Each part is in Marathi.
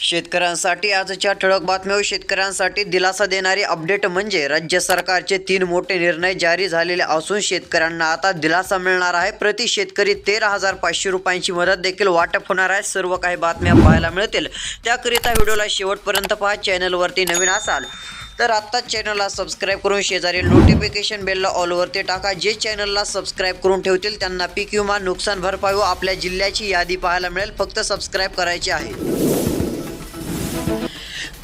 शेतकऱ्यांसाठी आजच्या ठळक बातम्या शेतकऱ्यांसाठी दिलासा देणारी अपडेट म्हणजे राज्य सरकारचे तीन मोठे निर्णय जारी झालेले असून शेतकऱ्यांना आता दिलासा मिळणार आहे. प्रति शेतकरी तेरा हजार पाचशे रुपयांची मदत देखील वाटप होणार आहे. सर्व काही बातम्या पाहायला मिळतील. त्याकरिता व्हिडिओला शेवटपर्यंत पहा. चॅनलवरती नवीन असाल तर आत्ताच चॅनलला सबस्क्राईब करून शेजारी नोटिफिकेशन बेलला ऑलवरती टाका. जे चॅनलला सबस्क्राईब करून ठेवतील त्यांना पीक विमा नुकसान भरपाई व आपल्या जिल्ह्याची यादी पाहायला मिळेल. फक्त सबस्क्राईब करायची आहे.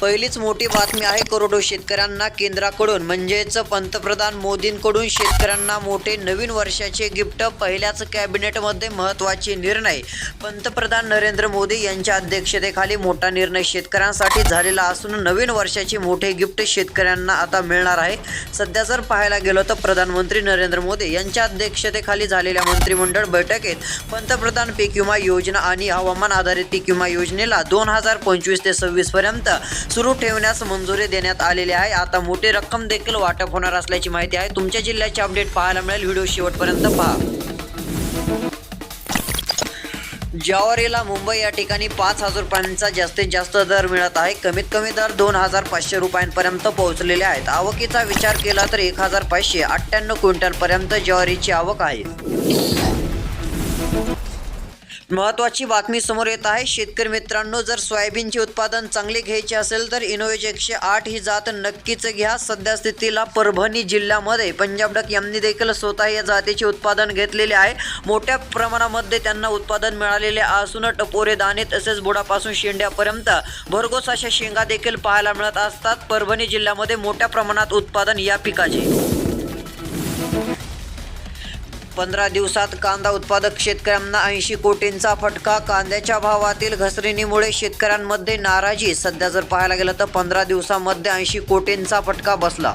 पहिलीच मोठी बातमी आहे करोडो शेतकऱ्यांना केंद्राकडून. म्हणजेच पंतप्रधान मोदींकडून शेतकऱ्यांना मोठे नवीन वर्षाचे गिफ्ट पहिल्याच कॅबिनेटमध्ये महत्त्वाचे निर्णय. पंतप्रधान नरेंद्र मोदी यांच्या अध्यक्षतेखाली मोठा निर्णय शेतकऱ्यांसाठी झालेला असून नवीन वर्षाचे मोठे गिफ्ट शेतकऱ्यांना आता मिळणार आहे. सध्या जर पाहायला गेलो तर प्रधानमंत्री नरेंद्र मोदी यांच्या अध्यक्षतेखाली झालेल्या मंत्रिमंडळ बैठकीत पंतप्रधान पीक विमा योजना आणि हवामान आधारित पीक विमा योजनेला दोन हजार पंचवीस ते सव्वीस पर्यंत सुरू ठेवण्यास मंजुरी देण्यात आलेली आहे. आता मोठी रक्कम देखील वाटप होणार असल्याची माहिती आहे. तुमच्या जिल्ह्याचे अपडेट पाहायला मिळेल. व्हिडिओ शेवटपर्यंत पहा. ज्वारीला मुंबई या ठिकाणी पाच हजार रुपयांचा जास्तीत जास्त दर मिळत आहे. कमीत कमी दर दोन हजार पाचशे रुपयांपर्यंत पोहोचलेले आहेत. आवकीचा विचार केला तर एक हजार पाचशे अठ्ठ्याण्णव क्विंटलपर्यंत ज्वारीची आवक आहे. महत्वाची बातमी समोर येत आहे. शेतकरी मित्रांनो जर सोयाबीनचे उत्पादन चांगले घ्यायचे असेल तर इनोवेज एकशे आठ ही जात नक्कीच घ्या. सध्या स्थितीला परभणी जिल्ह्यामध्ये पंजाब डक यांनी देखील स्वतः या जातीचे उत्पादन घेतलेले आहे. मोठ्या प्रमाणामध्ये त्यांना उत्पादन मिळालेले असून टपोरे दाणे तसेच बुडापासून शेंड्यापर्यंत भरघोस अशा शेंगा देखील पाहायला मिळत असतात. परभणी जिल्ह्यामध्ये मोठ्या प्रमाणात उत्पादन या पिकाचे. पंधरा दिवसात कांदा उत्पादक शेतकऱ्यांना ऐंशी कोटींचा फटका. कांद्याच्या भावातील घसरणीमुळे शेतकऱ्यांमध्ये नाराजी. सध्या जर पाहायला गेलं तर पंधरा दिवसामध्ये ऐंशी कोटींचा फटका बसला.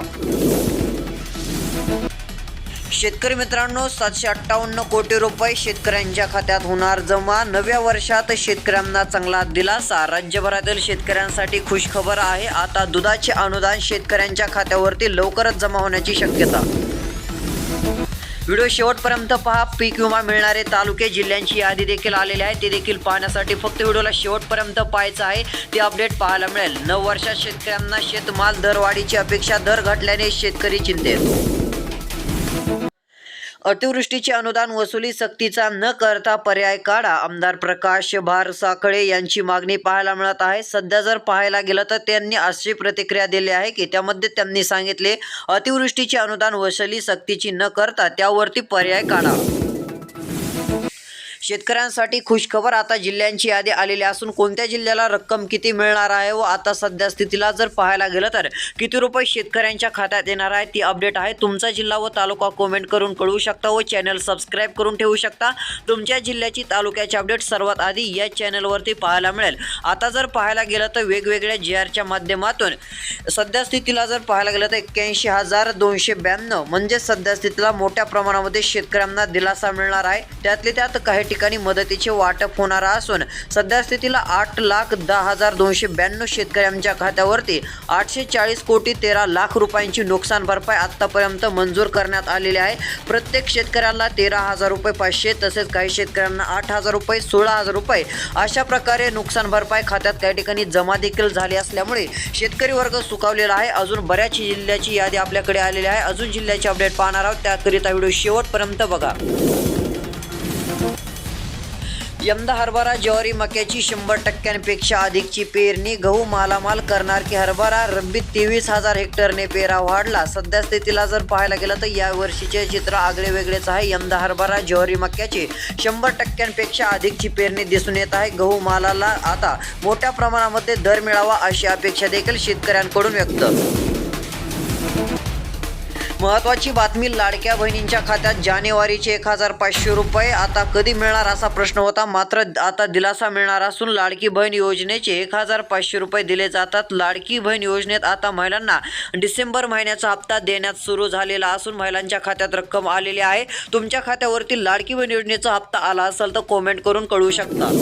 शेतकरी मित्रांनो सातशे अठ्ठावन्न कोटी रुपये शेतकऱ्यांच्या खात्यात होणार जमा. नव्या वर्षात शेतकऱ्यांना चांगला दिलासा. राज्यभरातील शेतकऱ्यांसाठी खुशखबर आहे. आता दुधाचे अनुदान शेतकऱ्यांच्या खात्यावरती लवकरच जमा होण्याची शक्यता. व्हिडिओ शेवटपर्यंत पहा. पीक विमा मिळणारे तालुके जिल्ह्यांची यादी देखील आलेली आहे. ते देखील पाहण्यासाठी फक्त व्हिडिओला शेवटपर्यंत पाहायचं आहे. ते अपडेट पाहायला मिळेल. नऊ वर्षात शेतकऱ्यांना शेतमाल दरवाढीची अपेक्षा दर घटल्याने शेतकरी चिंतेत. अतिवृष्टीचे अनुदान वसुली सक्तीचा न करता पर्याय काढा. आमदार प्रकाश भारसाखळे यांची मागणी पाहायला मिळत आहे. सध्या जर पाहायला गेलं तर त्यांनी अशी प्रतिक्रिया दिली आहे की त्यामध्ये त्यांनी सांगितले अतिवृष्टीचे अनुदान वसुली सक्तीची न करता त्यावरती पर्याय काढा. शेतकऱ्यांसाठी खुशखबर आता जिल्ह्यांची यादी आलेली असून कोणत्या जिल्ह्याला रक्कम किती मिळणार आहे व आता सध्या स्थितीला जर पाहायला गेलं तर किती रुपये शेतकऱ्यांच्या खात्यात येणार आहे ती अपडेट आहे. तुमचा जिल्हा व तालुका कमेंट करून कळवू शकता व चॅनल सबस्क्राईब करून ठेवू शकता. तुमच्या जिल्ह्याची तालुक्याची अपडेट सर्वात आधी या चॅनलवरती पाहायला मिळेल. आता जर पाहायला गेलं तर वेगवेगळ्या जी आरच्या माध्यमातून सध्या स्थितीला जर पाहायला गेलं तर एक्क्याऐंशी हजार दोनशे ब्याण्णव. म्हणजे सध्या स्थितीला मोठ्या प्रमाणामध्ये शेतकऱ्यांना दिलासा मिळणार आहे. त्यातले त्यात काही ठिकाणी ठिकाणी मदतीचे वाटप होणार असून सध्या स्थितीला आठ लाख दहा हजार दोनशे ब्याण्णव शेतकऱ्यांच्या खात्यावरती आठशे चाळीस कोटी तेरा लाख रुपयांची नुकसान भरपाई आत्तापर्यंत मंजूर करण्यात आलेली आहे. प्रत्येक शेतकऱ्याला तेरा हजार रुपये पाचशे तसेच काही शेतकऱ्यांना आठ हजार रुपये सोळा हजार रुपये अशा प्रकारे नुकसान भरपाई खात्यात काही ठिकाणी जमा देखील झाली असल्यामुळे शेतकरी वर्ग सुखावलेला आहे. अजून बऱ्याच जिल्ह्याची यादी आपल्याकडे आलेली आहे. अजून जिल्ह्याची अपडेट पाहणार आहोत. त्याकरिता व्हिडिओ शेवटपर्यंत बघा. यंदा हरभरा ज्वारी मक्याची शंभर टक्क्यांपेक्षा अधिकची पेरणी गहू मालामाल करणार की हरभरा? रब्बीत तेवीस हजार हेक्टरने पेरा वाढला. सध्या स्थितीला जर पाहायला गेलं तर या वर्षीचे चित्र आगळे वेगळेच आहे. यंदा हरभरा ज्वारी मक्याची शंभर टक्क्यांपेक्षा अधिकची पेरणी दिसून येत आहे. गहू मालाला आता मोठ्या प्रमाणामध्ये दर मिळावा अशी अपेक्षा देखील शेतकऱ्यांकडून व्यक्त महत्वाची बातमी लाडक्या बहिणींच्या खात्यात जानेवारीचे एक हजार पाचशे रुपये. आता कधी मिळणार असा प्रश्न होता मात्र आता दिलासा मिळणार असून लाडकी बहीण योजनेचे एक हजार पाचशे रुपये दिले जातात. लाडकी बहीण योजनेत आता महिलांना डिसेंबर महिन्याचा हप्ता देण्यात सुरू झालेला असून महिलांच्या खात्यात रक्कम आलेली आहे. तुमच्या खात्यावरती लाडकी बहीण योजनेचा हप्ता आला असेल तर कॉमेंट करून कळू शकता.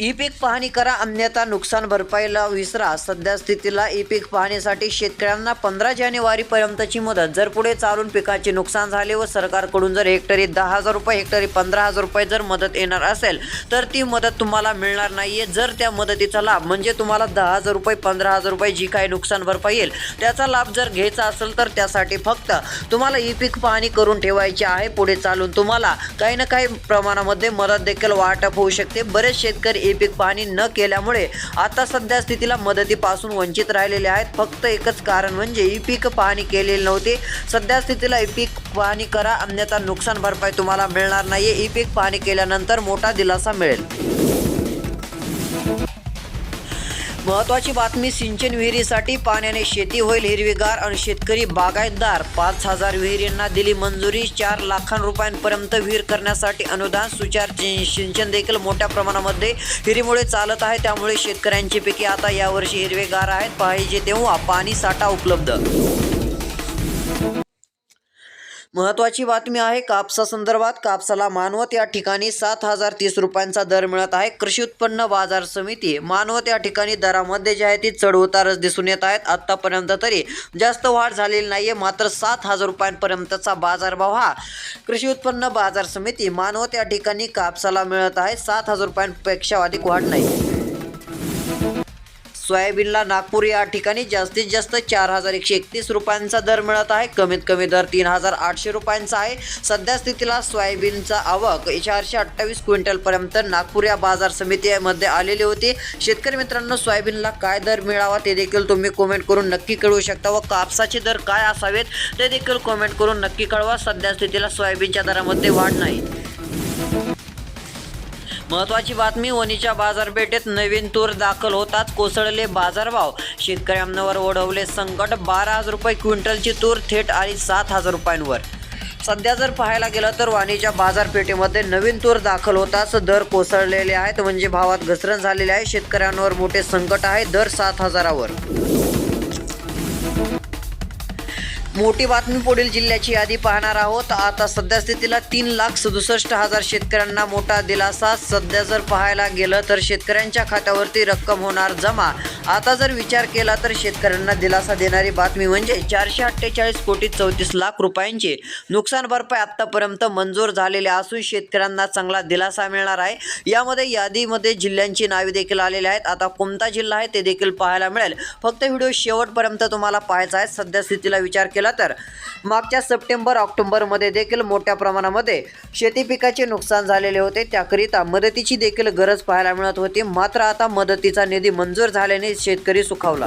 ई पीक पाहणी करा अन्यथा नुकसान भरपाईला विसरा. सध्या स्थितीला ई पीक पाहणीसाठी शेतकऱ्यांना पंधरा जानेवारीपर्यंतची मुदत. जर पुढे चालून पिकाचे नुकसान झाले व सरकारकडून जर हेक्टरी दहा हजार रुपये हेक्टरी पंधरा हजार रुपये जर मदत येणार असेल तर ती मदत तुम्हाला मिळणार नाही आहे जर त्या मदतीचा लाभ म्हणजे तुम्हाला दहा हजार रुपये पंधरा हजार रुपये जी काही नुकसान भरपाई येईल त्याचा लाभ जर घ्यायचा असेल तर त्यासाठी फक्त तुम्हाला ई पीक पाहणी करून ठेवायची आहे. पुढे चालून तुम्हाला काही ना काही प्रमाणामध्ये मदत देखील वाटप होऊ शकते. बरेच शेतकरी ई पीक पाहणी न केल्यामुळे आता सध्या स्थितीला मदतीपासून वंचित राहिलेले आहेत. फक्त एकच कारण म्हणजे ई पीक पाहणी केलेली नव्हती. सध्या स्थितीला ई पीक पाहणी करा अन्यथा नुकसान भरपाई तुम्हाला मिळणार नाही ई पीक पाहणी केल्यानंतर मोठा दिलासा मिळेल. महत्वाची बातमी सिंचन विहिरीसाठी पाण्याने शेती होईल हिरवीगार आणि शेतकरी बागायतदार. पाच हजार विहिरींना दिली मंजुरी चार लाखां रुपयांपर्यंत विहीर करण्यासाठी अनुदान सुचार चि- सिंचन देखील मोठ्या प्रमाणामध्ये हिरीमुळे चालत आहे. त्यामुळे शेतकऱ्यांची पिके आता यावर्षी हिरवेगार आहेत. पाहिजे तेव्हा पाणी साठा उपलब्ध. महत्वाची बातमी आहे कापसा संदर्भात कापसाला मानवत या ठिकाणी सात हजार तीस रुपयांचा दर मिळत आहे. कृषी उत्पन्न बाजार समिती मानवत या ठिकाणी दरामध्ये जे आहे ती चढ उतारच दिसून येत आहेत. आत्तापर्यंत तरी जास्त वाढ झालेली नाहीये मात्र सात हजार रुपयांपर्यंतचा बाजारभाव हा कृषी उत्पन्न बाजार समिती मानवत या ठिकाणी कापसाला मिळत आहे. सात हजार रुपयांपेक्षा अधिक वाढ नाही. सोयाबीनला नागपूर या ठिकाणी जास्तीत जास्त चार हजार एकशे एकतीस रुपयांचा दर मिळत आहे. कमीत कमी दर तीन हजार आठशे रुपयांचा आहे. सध्या स्थितीला सोयाबीनचा आवक चारशे अठ्ठावीस क्विंटलपर्यंत नागपूर या बाजार समितीमध्ये आलेली होती. शेतकरी मित्रांनो सोयाबीनला काय दर मिळावा ते देखील तुम्ही कमेंट करून नक्की कळवू शकता व कापसाचे दर काय असावेत ते देखील कमेंट करून नक्की कळवा. सध्या स्थितीला सोयाबीनच्या दरामध्ये वाढ नाही. महत्वाची बातमी वणीच्या बाजारपेठेत नवीन तूर दाखल होताच कोसळले बाजारभाव. शेतकऱ्यांवर ओढवले संकट. बारा हजार रुपये क्विंटलची तूर थेट आली सात हजार रुपयांवर. सध्या जर पाहायला गेलं तर वाणीच्या बाजारपेठेमध्ये नवीन तूर दाखल होताच दर कोसळलेले आहेत. म्हणजे भावात घसरण झालेली आहे. शेतकऱ्यांवर मोठे संकट आहे. दर सात हजारावर. मोठी बातमी पुढील जिल्ह्याची यादी पाहणार आहोत. आता सध्या स्थितीला तीन लाख सदुसष्ट हजार शेतकऱ्यांना मोठा दिलासा. सध्या जर पाहायला गेलं तर शेतकऱ्यांच्या खात्यावरती रक्कम होणार जमा. आता जर विचार केला तर शेतकऱ्यांना दिलासा देणारी बातमी म्हणजे चारशे अठ्ठेचाळीस कोटी चौतीस लाख रुपयांची नुकसान भरपाई आत्तापर्यंत मंजूर झालेले असून शेतकऱ्यांना चांगला दिलासा मिळणार आहे. यामध्ये यादीमध्ये जिल्ह्यांची नावे देखील आलेली आहेत. आता कोणता जिल्हा आहे ते देखील पाहायला मिळेल. फक्त व्हिडिओ शेवटपर्यंत तुम्हाला पाहायचा आहे. सध्या स्थितीला विचार केला तर. मागच्या सप्टेंबर ऑक्टोबरमध्ये देखील मोठ्या प्रमाणामध्ये शेती पिकाचे नुकसान झालेले होते. त्याकरिता मदतीची देखील गरज पाहायला मिळत होती. मात्र आता मदतीचा निधी मंजूर झाल्याने शेतकरी सुखावला.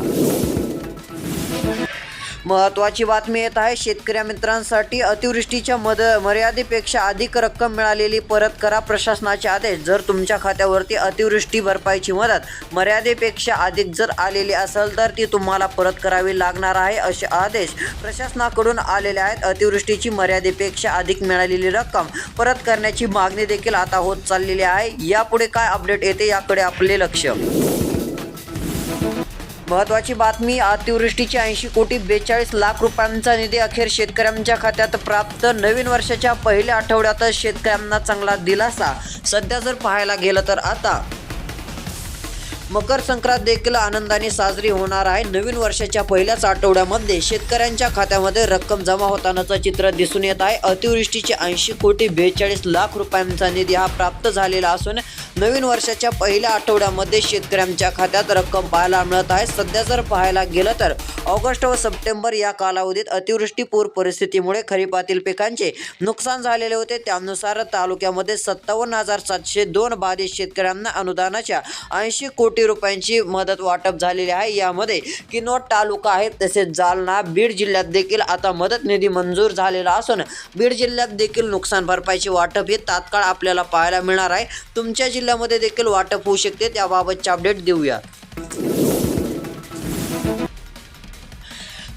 महत्वाची बातमी येत आहे शेतकऱ्या मित्रांसाठी अतिवृष्टीच्या मद मर्यादेपेक्षा अधिक रक्कम मिळालेली परत करा प्रशासनाचे आदेश. जर तुमच्या खात्यावरती अतिवृष्टी भरपाईची मदत मर्यादेपेक्षा अधिक जर आलेली असेल तर ती तुम्हाला परत करावी लागणार आहे असे आदेश प्रशासनाकडून आलेले आहेत. अतिवृष्टीची मर्यादेपेक्षा अधिक मिळालेली रक्कम परत करण्याची मागणी देखील आता होत चाललेली आहे. यापुढे काय अपडेट येते याकडे आपले लक्ष. महत्वाची बातमी अतिवृष्टीचे ऐंशी कोटी बेचाळीस लाख रुपयांचा निधी अखेर शेतकऱ्यांच्या खात्यात प्राप्त. नवीन वर्षाच्या पहिल्या आठवड्यातच शेतकऱ्यांना चांगला दिलासा. सध्या जर पाहायला गेलं तर आता मकर संक्रांत देखील आनंदाने साजरी होणार आहे. नवीन वर्षाच्या पहिल्याच आठवड्यामध्ये शेतकऱ्यांच्या खात्यामध्ये रक्कम जमा होतानाचं चित्र दिसून येत आहे. अतिवृष्टीचे ऐंशी कोटी बेचाळीस लाख रुपयांचा निधी हा प्राप्त झालेला असून नवीन वर्षाच्या पहिल्या आठवड्यामध्ये शेतकऱ्यांच्या खात्यात रक्कम पाहायला मिळत आहे. सध्या जर पाहायला गेलं तर ऑगस्ट व सप्टेंबर या कालावधीत अतिवृष्टी पूर परिस्थितीमुळे खरीपातील पिकांचे नुकसान झालेले होते. त्यानुसार तालुक्यामध्ये सत्तावन्न हजार सातशे दोन बाधित शेतकऱ्यांना अनुदानाच्या ऐंशी कोटी कोटी रुपयांची मदत वाटप झालेली आहे. यामध्ये किनोट तालुका आहे तसेच जालना बीड जिल्ह्यात देखील आता मदत निधी मंजूर झालेला असून बीड जिल्ह्यात देखील नुकसान भरपाईचे वाटप हे तात्काळ आपल्याला पाहायला मिळणार आहे. तुमच्या जिल्ह्यामध्ये देखील वाटप होऊ शकते. त्याबाबतचे अपडेट देऊया.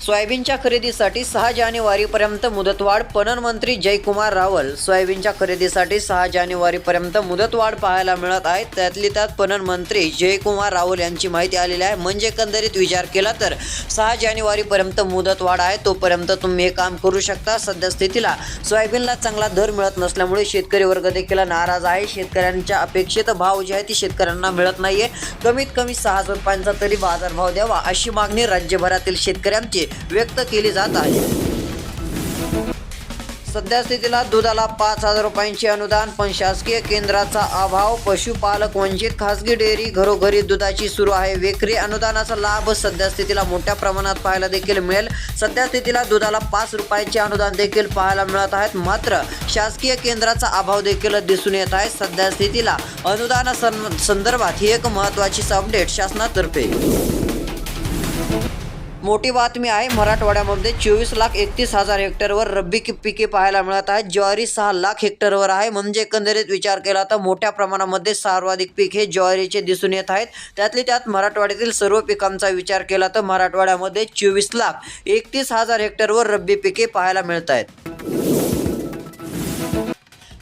सोयाबीनच्या खरेदीसाठी सहा जानेवारीपर्यंत मुदतवाढ. पणन मंत्री जयकुमार रावल सोयाबीनच्या खरेदीसाठी सहा जानेवारीपर्यंत मुदतवाढ पाहायला मिळत आहे. त्यातली त्यात पणन मंत्री जयकुमार रावल यांची माहिती आलेली आहे. म्हणजे एकंदरीत विचार केला तर सहा जानेवारीपर्यंत मुदतवाढ आहे. तोपर्यंत तुम्ही हे काम करू शकता. सद्यस्थितीला सोयाबीनला चांगला दर मिळत नसल्यामुळे शेतकरी वर्ग देखील नाराज आहे. शेतकऱ्यांच्या अपेक्षित भाव जे आहे ती शेतकऱ्यांना मिळत नाहीये. कमीत कमी सहा हजार रुपयांचा तरी बाजारभाव द्यावा अशी मागणी राज्यभरातील शेतकऱ्यांची व्यक्त केली जात आहे. सध्या स्थितीला दुधाला पाच हजार रुपयांचे अनुदान पण शासकीय केंद्राचा अभाव पशुपालक वंचित खासगी डेअरी घरोघरी दुधाची सुरू आहे विक्री. अनुदानाचा लाभ सध्या स्थितीला मोठ्या प्रमाणात पाहायला देखील मिळेल. सध्या स्थितीला दुधाला पाच रुपयांचे अनुदान देखील पाहायला मिळत आहेत. मात्र शासकीय केंद्राचा अभाव देखील दिसून येत आहे. सध्या स्थितीला अनुदाना सं- संदर्भात ही एक महत्त्वाची अपडेट शासनातर्फे. मोठी बातमी आहे मराठवाड्यामध्ये चोवीस लाख एकतीस हजार हेक्टरवर रब्बी पिके पाहायला मिळत आहेत. ज्वारी सहा लाख हेक्टरवर आहे. म्हणजे एकंदरीत विचार केला तर मोठ्या प्रमाणामध्ये सर्वाधिक पीक हे ज्वारीचे दिसून येत आहेत. त्यातली त्यात मराठवाड्यातील सर्व पिकांचा विचार केला तर मराठवाड्यामध्ये चोवीस लाख एकतीस हजार हेक्टरवर रब्बी पिके पाहायला मिळत आहेत.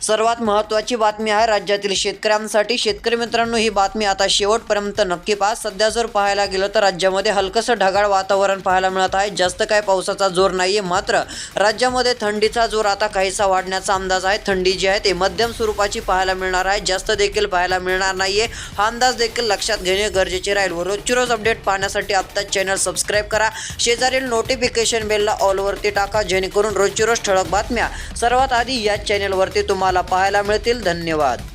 सर्वात महत्त्वाची बातमी आहे राज्यातील शेतकऱ्यांसाठी. शेतकरी मित्रांनो ही बातमी आता शेवटपर्यंत नक्की पहा. सध्या जर पाहायला गेलं तर राज्यामध्ये हलकंसं ढगाळ वातावरण पाहायला मिळत आहे. जास्त काय पावसाचा जोर नाही आहे मात्र राज्यामध्ये थंडीचा जोर आता काहीसा वाढण्याचा अंदाज आहे. थंडी जी आहे ते मध्यम स्वरूपाची पाहायला मिळणार आहे. जास्त देखील पाहायला मिळणार नाही आहे हा अंदाज देखील लक्षात घेणे गरजेचे राहील. व रोजची रोज अपडेट पाहण्यासाठी आत्ताच चॅनल सबस्क्राईब करा. शेजारील नोटिफिकेशन बेलला ऑलवरती टाका जेणेकरून रोजची रोज ठळक बातम्या सर्वात आधी याच चॅनलवरती तुम्हाला तुम्हाला पाहायला मिळतील. धन्यवाद.